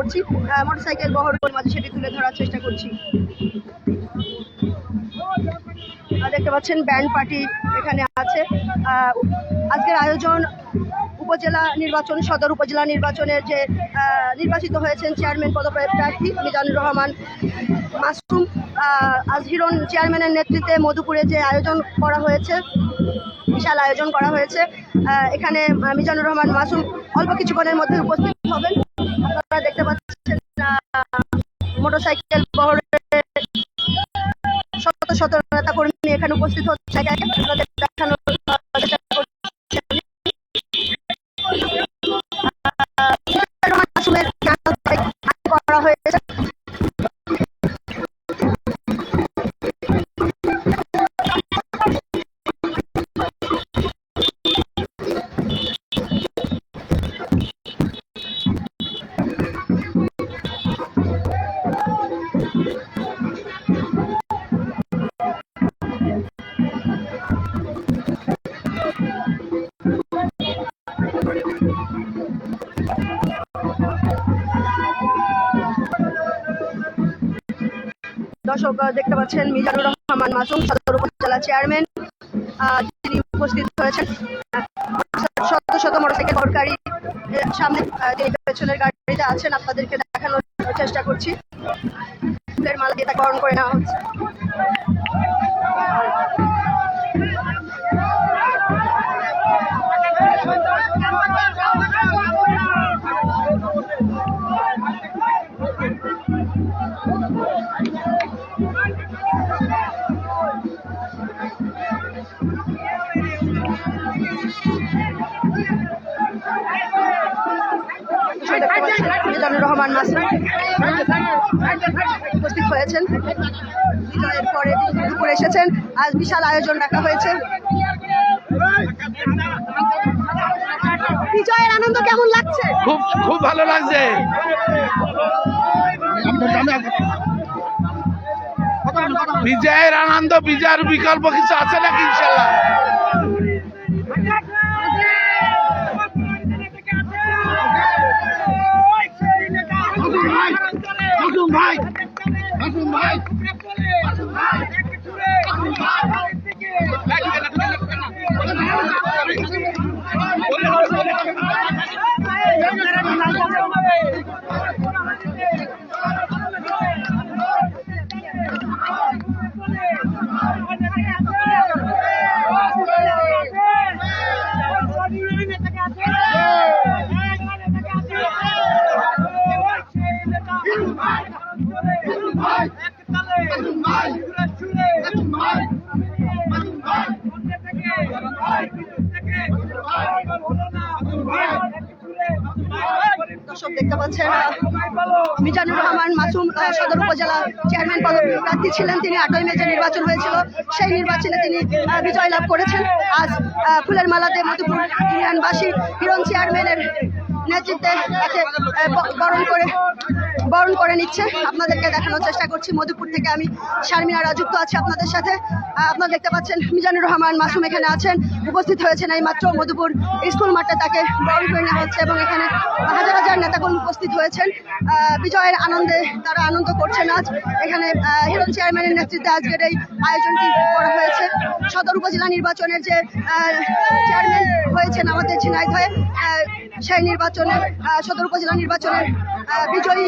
করছি। মোটরসাইকেল বহর করে মাঝে সেটি তুলে ধরার চেষ্টা করছি। দেখতে পাচ্ছেন ব্যান্ড পার্টি এখানে আছে। আজকের আয়োজন উপজেলা নির্বাচন সদর উপজেলা নির্বাচনের যে নির্বাচিত হয়েছেন চেয়ারম্যান পদপ্রার্থী মিজানুর রহমান মাসুম। আহ, আজ হিরণ চেয়ারম্যানের নেতৃত্বে মধুপুরে যে আয়োজন করা হয়েছে বিশাল আয়োজন করা হয়েছে। এখানে মিজানুর রহমান মাসুম অল্প কিছুক্ষণের মধ্যে উপস্থিত হবেন। দেখতে পাচ্ছেন মোটরসাইকেল বহরের শত শত নেতা কর্মী এখানে উপস্থিত হচ্ছে। দর্শক দেখতে পাচ্ছেন মিজানুর রহমান মাসুম, সদর উপজেলা চেয়ারম্যান তিনি উপস্থিত হয়েছেন শত শত মোটরসাইকেল সরকারি সামনে তিনি পেছনের গাড়িতে আছেন, আপনাদেরকে দেখানোর চেষ্টা করছি। মালা দিয়ে তাকে করে নেওয়া হচ্ছে। মিজানুর রহমান মাসুম উপস্থিত হয়েছেন। বিজয়ের পরে তিনি দুপুরে এসেছেন। আজ বিশাল আয়োজন রাখা হয়েছে। বিজয়ের আনন্দ কেমন লাগছে? খুব খুব ভালো লাগছে। বিজয়ের আনন্দ বিজয়ের বিকল্প কিছু আছে নাকি ইনশাল্লাহ? দর্শক দেখতে পাচ্ছেন। মিজানুর রহমান মাসুম সদর উপজেলা চেয়ারম্যান পদপ্রার্থী ছিলেন। তিনি আটই মে যে নির্বাচন হয়েছিল, সেই নির্বাচনে তিনি বিজয় লাভ করেছেন। আজ ফুলের মালাতে মধুপুর ইউনিয়নবাসী হিরণ চেয়ারম্যানের নেতৃত্বে তাকে বরণ করে বরণ করে নিচ্ছে। আপনাদেরকে দেখানোর চেষ্টা করছি। মধুপুর থেকে আমি শারমিনা রাজুক্ত আছি আপনাদের সাথে। আপনারা দেখতে পাচ্ছেন মিজানুর রহমান মাসুম এখানে আছেন, উপস্থিত হয়েছেন এই মাত্র মধুপুর স্কুল মাঠে তাকে বরণ করে নেওয়া হচ্ছে এবং এখানে হাজার হাজার নেতাকর্মী উপস্থিত হয়েছেন। বিজয়ের আনন্দে তারা আনন্দ করছেন আজ। এখানে হিরণ চেয়ারম্যানের নেতৃত্বে আজকের এই আয়োজনটি করা হয়েছে। সদর উপজেলা নির্বাচনের যে চেয়ারম্যান হয়েছেন আমাদের ঝিনাইদহে সেই নির্বাচনে সদর উপজেলা নির্বাচনের বিজয়ী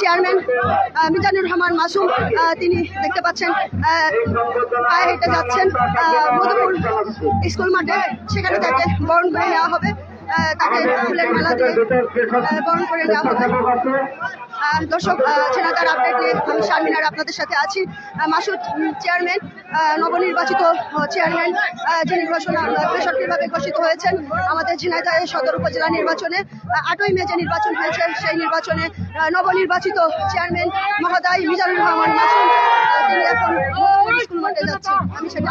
চেয়ারম্যান মিজানুর রহমান মাসুম তিনি দেখতে পাচ্ছেন পায়ে হেঁটে যাচ্ছেন মধুপুর স্কুল মাঠে। সেখানে তাকে বরণ করে নেওয়া হবে। তাকে ফুলের মেলা দিয়ে বরণ করে নেওয়া হবে দর্শক ছেনাদার আপডেট নিয়ে আমি শারমিনার আপনাদের সাথে আছি। মাসুদ চেয়ারম্যান নবনির্বাচিত চেয়ারম্যান যিনি ঘোষণা বেসরকারিভাবে ঘোষিত হয়েছেন আমাদের ঝিনাইদহ সদর উপজেলা নির্বাচনে আটই মে যে নির্বাচন হয়েছে সেই নির্বাচনে নবনির্বাচিত চেয়ারম্যান মহোদয় মিজানুর রহমান আহ, তিনি এখন মধুপুর স্কুল মাঠে যাচ্ছেন। আমি সেটা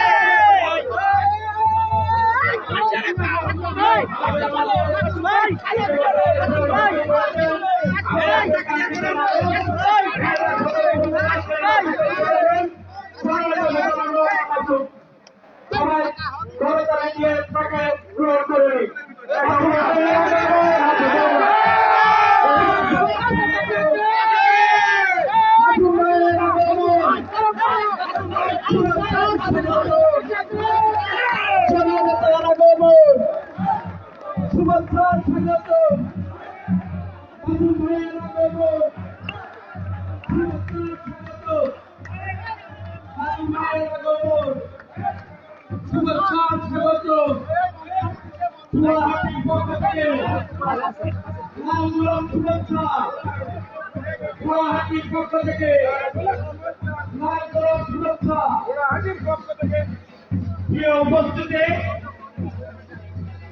পাচ্ছেন শুভেচ্ছা স্বাগত। মাসুম ভাইয়ের আগমন। শুভেচ্ছা স্বাগত। গুয়াহাটির পক্ষ থেকে লাল শুভেচ্ছা। গুয়াহাটির পক্ষ থেকে। গোলাপ শুভেচ্ছা প্রিয় উপস্থিতি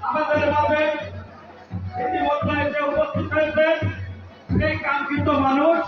আমাদের মাঝে ইতিমধ্যে যে উপস্থিত হয়েছে সেই কাঙ্ক্ষিত মানুষ